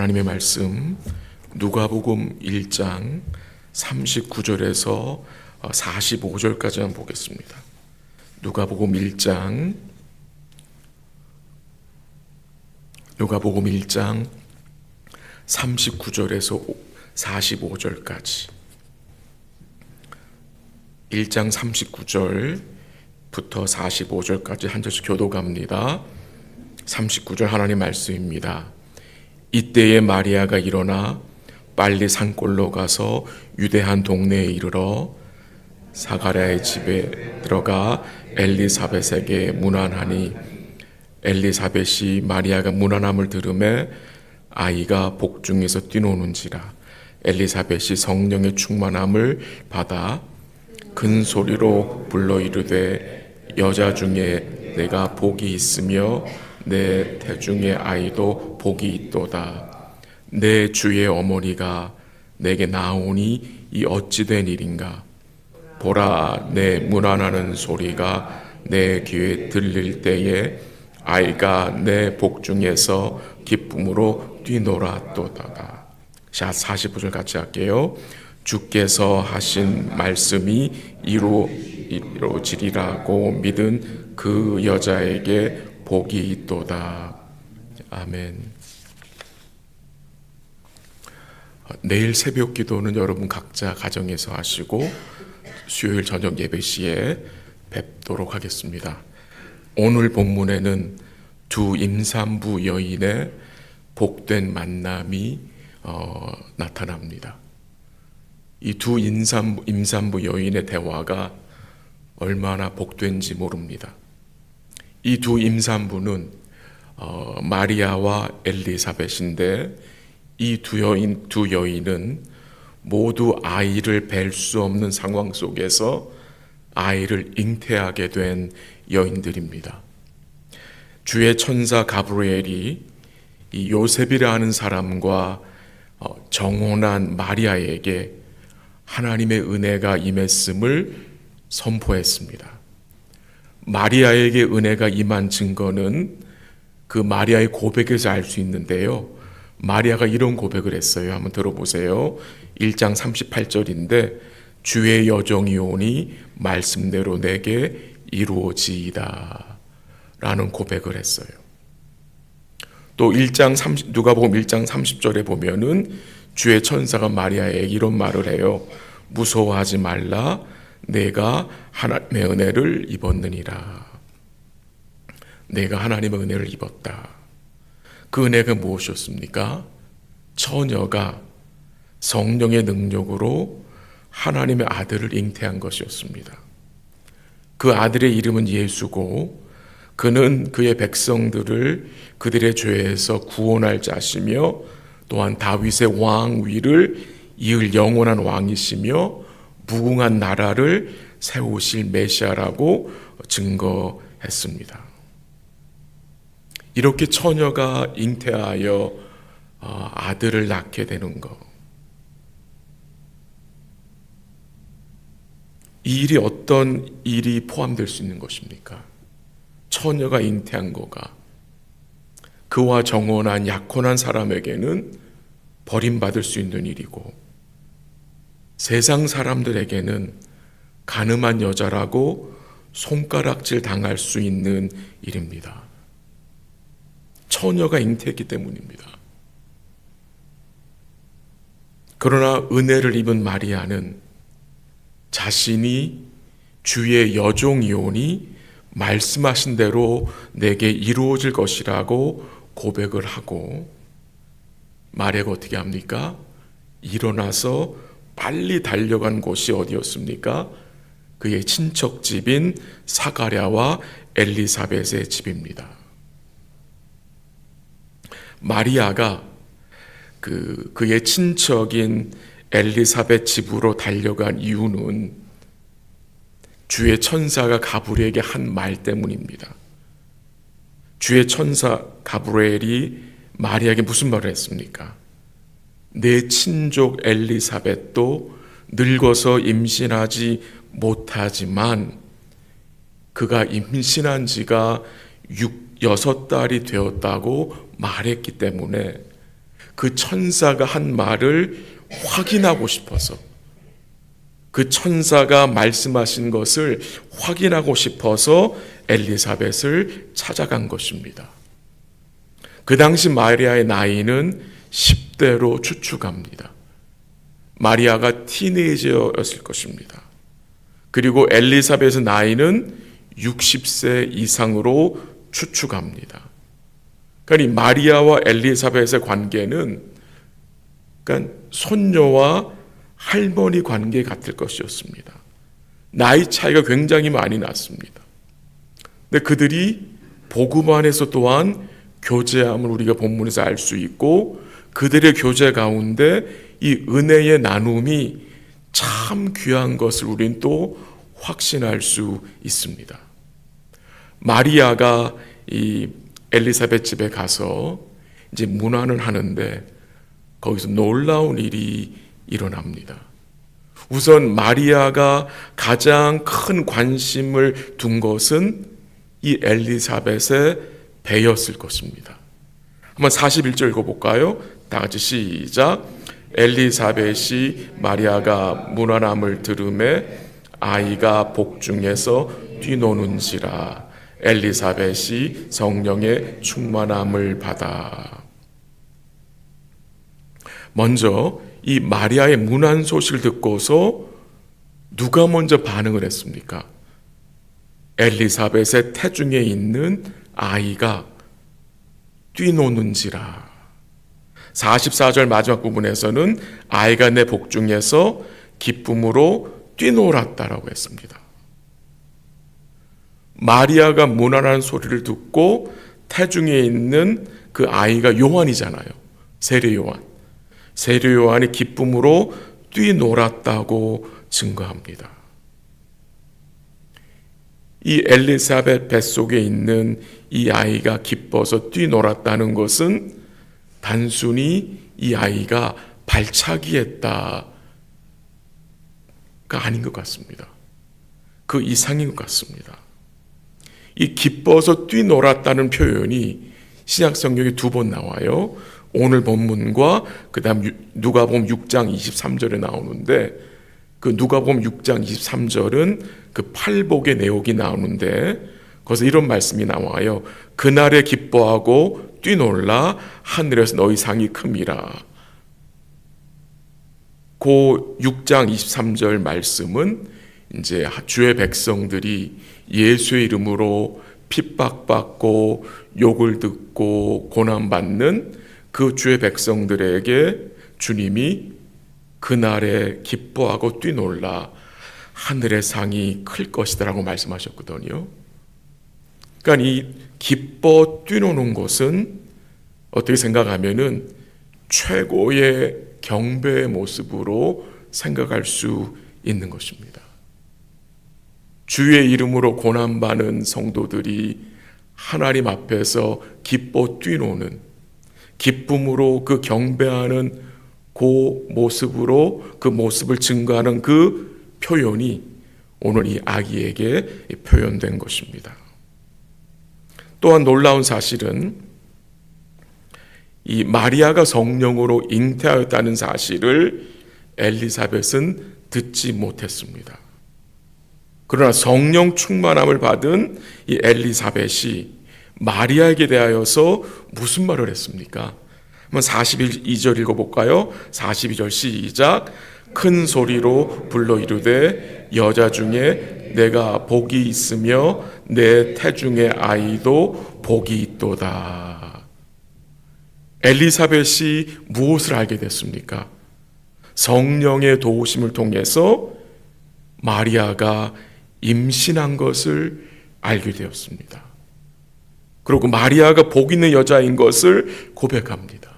하나님의 말씀 누가복음 1장 39절에서 45절까지 한번 보겠습니다. 누가복음 1장 누가복음 1장 39절에서 45절까지 1장 39절부터 45절까지 한 절씩 교도 갑니다. 39절 하나님 말씀입니다. 이때에 마리아가 일어나 빨리 산골로 가서 유대한 동네에 이르러 사가랴의 집에 들어가 엘리사벳에게 문안하니 엘리사벳이 마리아가 문안함을 들음에 아이가 복중에서 뛰노는지라 엘리사벳이 성령의 충만함을 받아 큰 소리로 불러 이르되 여자 중에 내가 복이 있으며 내 태중의 아이도 복이 있도다 내 주의 어머니가 내게 나오니 이 어찌된 일인가 보라 내 문안하는 소리가 내 귀에 들릴 때에 아이가 내 복중에서 기쁨으로 뛰놀았도다. 자, 45절 같이 할게요. 주께서 하신 말씀이 이루, 이루어지리라고 믿은 그 여자에게 복이 있도다. 아멘. 내일 새벽 기도는 여러분 각자 가정에서 하시고 수요일 저녁 예배 시에 뵙도록 하겠습니다. 오늘 본문에는 두 임산부 여인의 복된 만남이 어, 나타납니다. 이 두 임산부, 임산부 여인의 대화가 얼마나 복된지 모릅니다. 이 두 임산부는 어, 마리아와 엘리사벳인데 이 두 여인 두 여인은 모두 아이를 뵐 수 없는 상황 속에서 아이를 잉태하게 된 여인들입니다. 주의 천사 가브리엘이 이 요셉이라 하는 사람과 어, 정혼한 마리아에게 하나님의 은혜가 임했음을 선포했습니다. 마리아에게 은혜가 임한 증거는 그 마리아의 고백에서 알 수 있는데요. 마리아가 이런 고백을 했어요. 한번 들어보세요. 1장 38절인데 주의 여정이 오니 말씀대로 내게 이루어지이다. 라는 고백을 했어요. 또 1장 30, 누가복음 1장 30절에 보면은 주의 천사가 마리아에게 이런 말을 해요. 무서워하지 말라. 내가 하나님의 은혜를 입었느니라. 내가 하나님의 은혜를 입었다. 그 은혜가 무엇이었습니까? 처녀가 성령의 능력으로 하나님의 아들을 잉태한 것이었습니다. 그 아들의 이름은 예수고 그는 그의 백성들을 그들의 죄에서 구원할 자시며 또한 다윗의 왕 위를 이을 영원한 왕이시며 무궁한 나라를 세우실 메시아라고 증거했습니다. 이렇게 처녀가 잉태하여 어, 아들을 낳게 되는 것. 이 일이 어떤 일이 포함될 수 있는 것입니까? 처녀가 잉태한 거가 그와 정혼한 약혼한 사람에게는 버림받을 수 있는 일이고 세상 사람들에게는 가늠한 여자라고 손가락질 당할 수 있는 일입니다. 처녀가 잉태했기 때문입니다. 그러나 은혜를 입은 마리아는 자신이 주의 여종이오니 말씀하신 대로 내게 이루어질 것이라고 고백을 하고 마리아가 어떻게 합니까? 일어나서 빨리 달려간 곳이 어디였습니까? 그의 친척 집인 사가랴와 엘리사벳의 집입니다. 마리아가 그 그의 친척인 엘리사벳 집으로 달려간 이유는 주의 천사가 가브리엘에게 한 말 때문입니다. 주의 천사 가브리엘이 마리아에게 무슨 말을 했습니까? 내 친족 엘리사벳도 늙어서 임신하지 못하지만 그가 임신한 지가 6, 6달이 되었다고 말했기 때문에 그 천사가 한 말을 확인하고 싶어서 그 천사가 말씀하신 것을 확인하고 싶어서 엘리사벳을 찾아간 것입니다. 그 당시 마리아의 나이는 10대로 추측합니다. 마리아가 티네이저였을 것입니다. 그리고 엘리사벳의 나이는 60세 이상으로 추측합니다. 이 마리아와 엘리사벳의 관계는 그러니까 손녀와 할머니 관계 같을 것이었습니다. 나이 차이가 굉장히 많이 났습니다. 근데 그들이 복음 안에서 또한 교제함을 우리가 본문에서 알 수 있고 그들의 교제 가운데 이 은혜의 나눔이 참 귀한 것을 우린 또 확신할 수 있습니다. 마리아가 이 엘리사벳 집에 가서 이제 문안을 하는데 거기서 놀라운 일이 일어납니다. 우선 마리아가 가장 큰 관심을 둔 것은 이 엘리사벳의 배였을 것입니다. 한번 41절 읽어볼까요? 다 같이 시작. 엘리사벳이 마리아가 문안함을 들음에 아이가 복중에서 뛰노는지라 엘리사벳이 성령의 충만함을 받아 먼저 이 마리아의 문안 소식을 듣고서 누가 먼저 반응을 했습니까? 엘리사벳의 태중에 있는 아이가 뛰노는지라. 44절 마지막 부분에서는 아이가 내 복중에서 기쁨으로 뛰놀았다라고 했습니다. 마리아가 문안하는 소리를 듣고 태중에 있는 그 아이가 요한이잖아요. 세례 요한. 세례 요한이 기쁨으로 뛰놀았다고 증거합니다. 이 엘리사벳 뱃속에 있는 이 아이가 기뻐서 뛰놀았다는 것은 단순히 이 아이가 발차기 했다가 아닌 것 같습니다. 그 이상인 것 같습니다. 이 기뻐서 뛰놀았다는 표현이 신약 성경에 두 번 나와요. 오늘 본문과 그다음 누가복음 6장 23절에 나오는데 그 누가복음 6장 23절은 그 팔복의 내용이 나오는데 거기서 이런 말씀이 나와요. 그날에 기뻐하고 뛰놀라 하늘에서 너희 상이 큼이라. 그 6장 23절 말씀은 이제 주의 백성들이 예수의 이름으로 핍박받고 욕을 듣고 고난받는 그 주의 백성들에게 주님이 그날에 기뻐하고 뛰놀라 하늘의 상이 클 것이다라고 말씀하셨거든요. 그러니까 이 기뻐 뛰노는 것은 어떻게 생각하면은 최고의 경배의 모습으로 생각할 수 있는 것입니다. 주의 이름으로 고난받는 성도들이 하나님 앞에서 기뻐 뛰노는 기쁨으로 그 경배하는 그 모습으로 그 모습을 증거하는 그 표현이 오늘 이 아기에게 표현된 것입니다. 또한 놀라운 사실은 이 마리아가 성령으로 잉태하였다는 사실을 엘리사벳은 듣지 못했습니다. 그러나 성령 충만함을 받은 이 엘리사벳이 마리아에게 대하여서 무슨 말을 했습니까? 한번 42절 읽어볼까요? 42절 시작. 큰 소리로 불러 이르되 여자 중에 내가 복이 있으며 내 태중의 아이도 복이 있도다. 엘리사벳이 무엇을 알게 됐습니까? 성령의 도우심을 통해서 마리아가 임신한 것을 알게 되었습니다. 그리고 마리아가 복 있는 여자인 것을 고백합니다.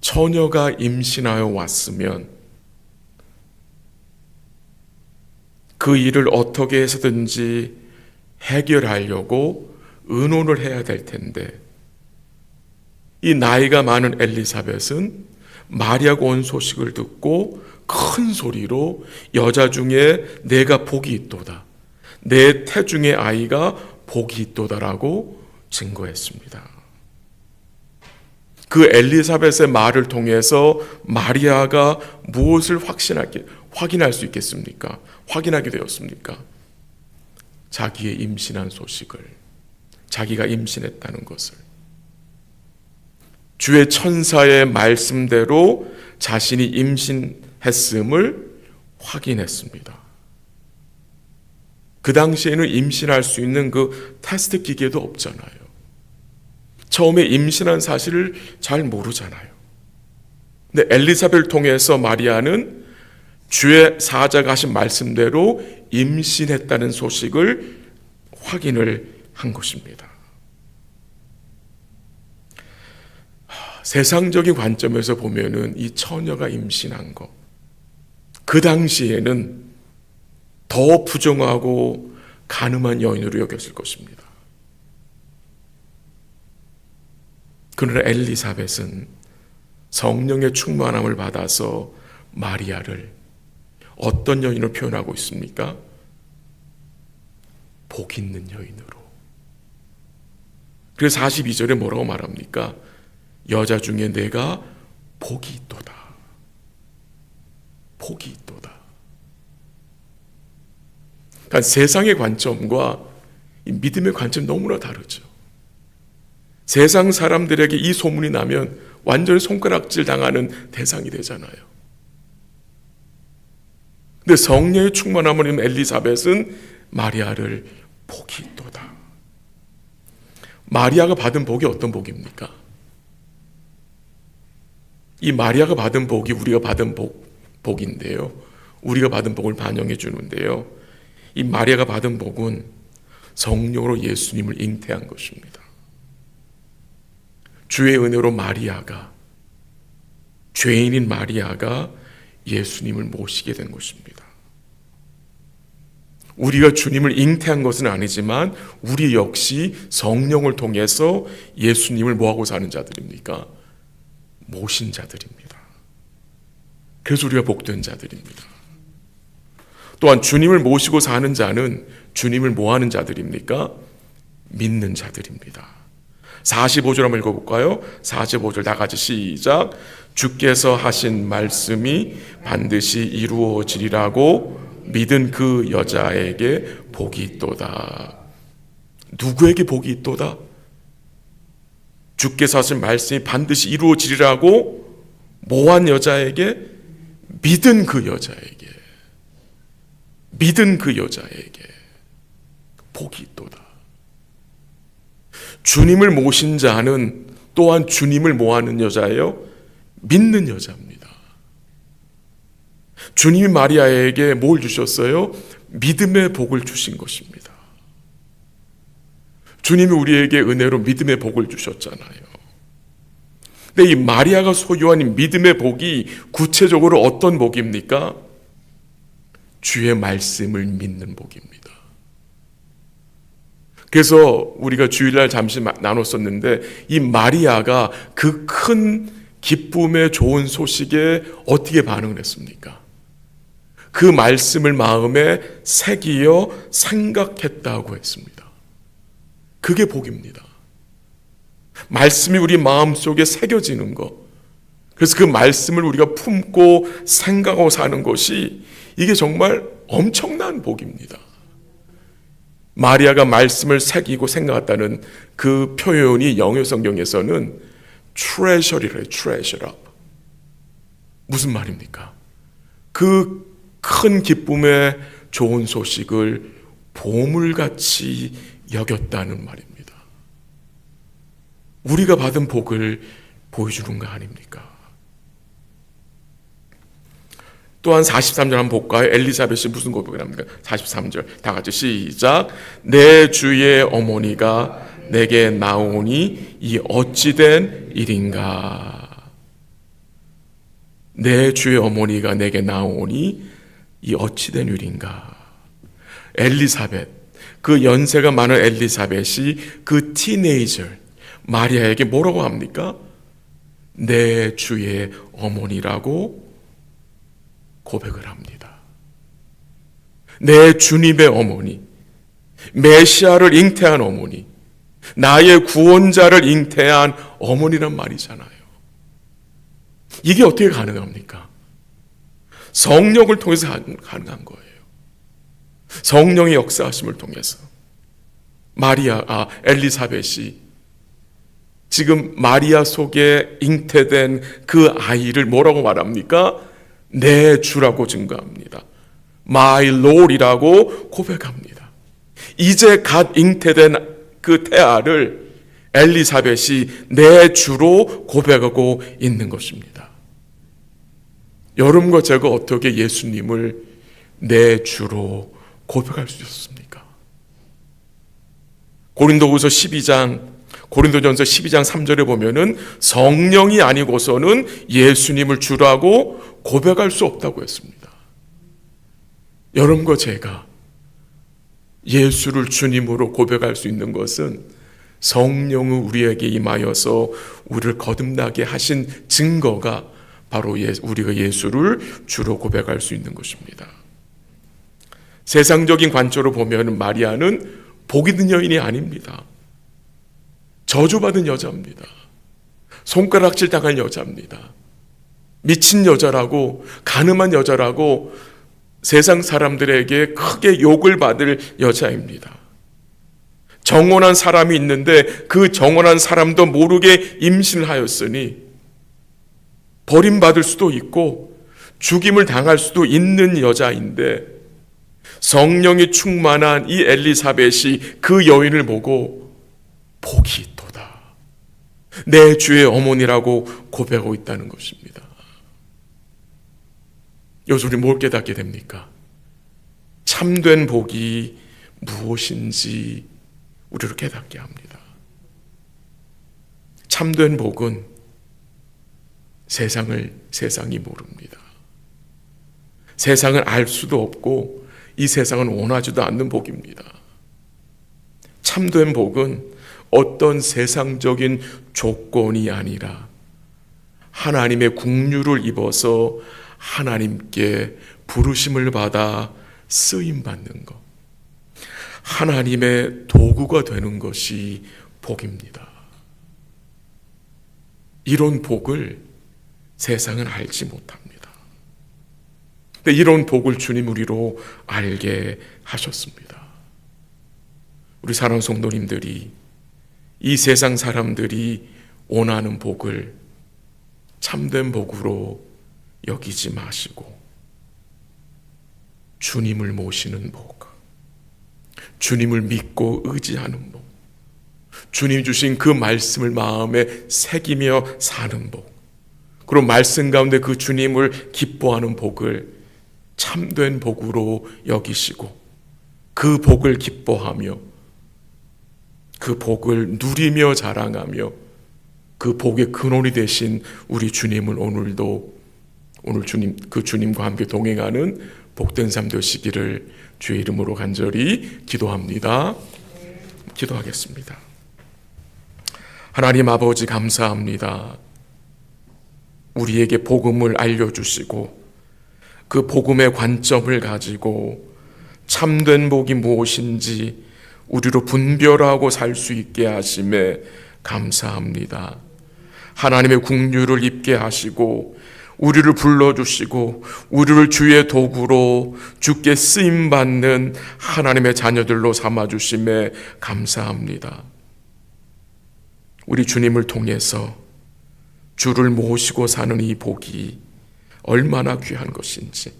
처녀가 임신하여 왔으면 그 일을 어떻게 해서든지 해결하려고 의논을 해야 될 텐데 이 나이가 많은 엘리사벳은 마리아가 온 소식을 듣고 큰 소리로 여자 중에 내가 복이 있도다. 내 태중의 아이가 복이 있도다라고 증거했습니다. 그 엘리사벳의 말을 통해서 마리아가 무엇을 확신하게 확인할 수 있겠습니까? 확인하게 되었습니까? 자기의 임신한 소식을 자기가 임신했다는 것을 주의 천사의 말씀대로 자신이 임신 했음을 확인했습니다. 그 당시에는 임신할 수 있는 그 테스트 기계도 없잖아요. 처음에 임신한 사실을 잘 모르잖아요. 근데 엘리사벳을 통해서 마리아는 주의 사자가 하신 말씀대로 임신했다는 소식을 확인을 한 것입니다. 세상적인 관점에서 보면은 이 처녀가 임신한 것, 그 당시에는 더 부정하고 가늠한 여인으로 여겼을 것입니다. 그러나 엘리사벳은 성령의 충만함을 받아서 마리아를 어떤 여인으로 표현하고 있습니까? 복 있는 여인으로. 그래서 42절에 뭐라고 말합니까? 여자 중에 내가 복이 있도다. 복이 있도다. 그러니까 세상의 관점과 믿음의 관점 너무나 다르죠. 세상 사람들에게 이 소문이 나면 완전히 손가락질 당하는 대상이 되잖아요. 근데 성령의 충만함을 입은 엘리사벳은 마리아를 복이 있도다. 마리아가 받은 복이 어떤 복입니까? 이 마리아가 받은 복이 우리가 받은 복, 복인데요. 우리가 받은 복을 반영해 주는데요. 이 마리아가 받은 복은 성령으로 예수님을 잉태한 것입니다. 주의 은혜로 마리아가 죄인인 마리아가 예수님을 모시게 된 것입니다. 우리가 주님을 잉태한 것은 아니지만 우리 역시 성령을 통해서 예수님을 뭐하고 사는 자들입니까? 모신 자들입니다. 그래서 우리가 복된 자들입니다. 또한 주님을 모시고 사는 자는 주님을 뭐 하는 자들입니까? 믿는 자들입니다. 45절 한번 읽어볼까요? 45절 다 같이 시작. 주께서 하신 말씀이 반드시 이루어지리라고 믿은 그 여자에게 복이 있도다. 누구에게 복이 있도다? 주께서 하신 말씀이 반드시 이루어지리라고 모한 여자에게 믿은 그 여자에게 믿은 그 여자에게 복이 있도다. 주님을 모신 자는 또한 주님을 모하는 여자예요. 믿는 여자입니다. 주님이 마리아에게 뭘 주셨어요? 믿음의 복을 주신 것입니다. 주님이 우리에게 은혜로 믿음의 복을 주셨잖아요. 근데 이 마리아가 소유한 이 믿음의 복이 구체적으로 어떤 복입니까? 주의 말씀을 믿는 복입니다. 그래서 우리가 주일날 잠시 나눴었는데 이 마리아가 그 큰 기쁨의 좋은 소식에 어떻게 반응을 했습니까? 그 말씀을 마음에 새기어 생각했다고 했습니다. 그게 복입니다. 말씀이 우리 마음 속에 새겨지는 것. 그래서 그 말씀을 우리가 품고 생각하고 사는 것이 이게 정말 엄청난 복입니다. 마리아가 말씀을 새기고 생각했다는 그 표현이 영어 성경에서는 treasure이래요. treasure. 무슨 말입니까? 그 큰 기쁨의 좋은 소식을 보물같이 여겼다는 말입니다. 우리가 받은 복을 보여주는 거 아닙니까? 또한 43절 한번 볼까요? 엘리사벳이 무슨 고백을 합니까? 43절 다 같이 시작 내 주의 어머니가 내게 나오니 이 어찌된 일인가 내 주의 어머니가 내게 나오니 이 어찌된 일인가 엘리사벳 그 연세가 많은 엘리사벳이 그 티네이저 마리아에게 뭐라고 합니까? 내 주의 어머니라고 고백을 합니다. 내 주님의 어머니, 메시아를 잉태한 어머니, 나의 구원자를 잉태한 어머니란 말이잖아요. 이게 어떻게 가능합니까? 성령을 통해서 가능한 거예요. 성령의 역사하심을 통해서. 마리아, 아, 엘리사벳이 지금 마리아 속에 잉태된 그 아이를 뭐라고 말합니까? 내 주라고 증거합니다. My Lord이라고 고백합니다. 이제 갓 잉태된 그 태아를 엘리사벳이 내 주로 고백하고 있는 것입니다. 여러분과 제가 어떻게 예수님을 내 주로 고백할 수 있습니까? 고린도후서 12장 고린도전서 12장 3절에 보면은 성령이 아니고서는 예수님을 주라고 고백할 수 없다고 했습니다. 여러분과 제가 예수를 주님으로 고백할 수 있는 것은 성령을 우리에게 임하여서 우리를 거듭나게 하신 증거가 바로 예, 우리가 예수를 주로 고백할 수 있는 것입니다. 세상적인 관점으로 보면 마리아는 복이 든 여인이 아닙니다. 저주받은 여자입니다. 손가락질 당할 여자입니다. 미친 여자라고, 가늠한 여자라고 세상 사람들에게 크게 욕을 받을 여자입니다. 정원한 사람이 있는데 그 정원한 사람도 모르게 임신을 하였으니 버림받을 수도 있고 죽임을 당할 수도 있는 여자인데 성령이 충만한 이 엘리사벳이 그 여인을 보고 복이. 내 주의 어머니라고 고백하고 있다는 것입니다. 여기서 우리 뭘 깨닫게 됩니까? 참된 복이 무엇인지 우리를 깨닫게 합니다. 참된 복은 세상을 세상이 모릅니다. 세상을 알 수도 없고 이 세상은 원하지도 않는 복입니다. 참된 복은 어떤 세상적인 조건이 아니라 하나님의 국류를 입어서 하나님께 부르심을 받아 쓰임 받는 것. 하나님의 도구가 되는 것이 복입니다. 이런 복을 세상은 알지 못합니다. 근데 이런 복을 주님 우리로 알게 하셨습니다. 우리 사랑 성도님들이 이 세상 사람들이 원하는 복을 참된 복으로 여기지 마시고 주님을 모시는 복, 주님을 믿고 의지하는 복, 주님 주신 그 말씀을 마음에 새기며 사는 복, 그리고 말씀 가운데 그 주님을 기뻐하는 복을 참된 복으로 여기시고 그 복을 기뻐하며 그 복을 누리며 자랑하며 그 복의 근원이 되신 우리 주님을 오늘도 오늘 주님 그 주님과 함께 동행하는 복된 삶 되시기를 주의 이름으로 간절히 기도합니다. 기도하겠습니다. 하나님 아버지 감사합니다. 우리에게 복음을 알려주시고 그 복음의 관점을 가지고 참된 복이 무엇인지 우리로 분별하고 살 수 있게 하심에 감사합니다. 하나님의 국류를 입게 하시고 우리를 불러주시고 우리를 주의 도구로 주께 쓰임 받는 하나님의 자녀들로 삼아 주심에 감사합니다. 우리 주님을 통해서 주를 모시고 사는 이 복이 얼마나 귀한 것인지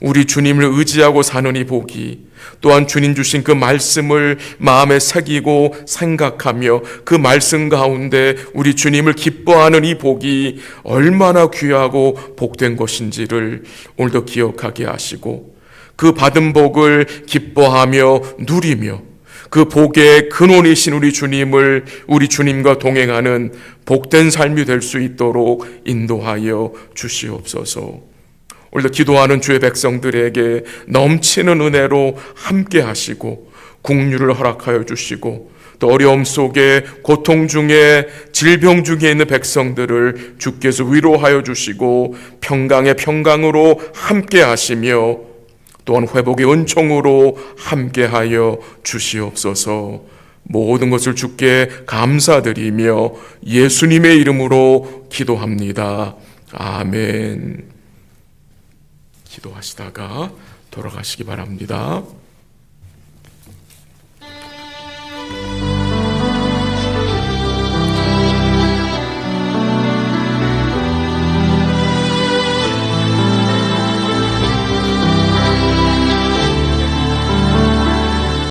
우리 주님을 의지하고 사는 이 복이 또한 주님 주신 그 말씀을 마음에 새기고 생각하며 그 말씀 가운데 우리 주님을 기뻐하는 이 복이 얼마나 귀하고 복된 것인지를 오늘도 기억하게 하시고 그 받은 복을 기뻐하며 누리며 그 복의 근원이신 우리 주님을 우리 주님과 동행하는 복된 삶이 될 수 있도록 인도하여 주시옵소서. 오늘도 기도하는 주의 백성들에게 넘치는 은혜로 함께 하시고 국류를 허락하여 주시고 또 어려움 속에 고통 중에 질병 중에 있는 백성들을 주께서 위로하여 주시고 평강의 평강으로 함께 하시며 또한 회복의 은총으로 함께 하여 주시옵소서. 모든 것을 주께 감사드리며 예수님의 이름으로 기도합니다. 아멘. 기도하시다가 돌아가시기 바랍니다.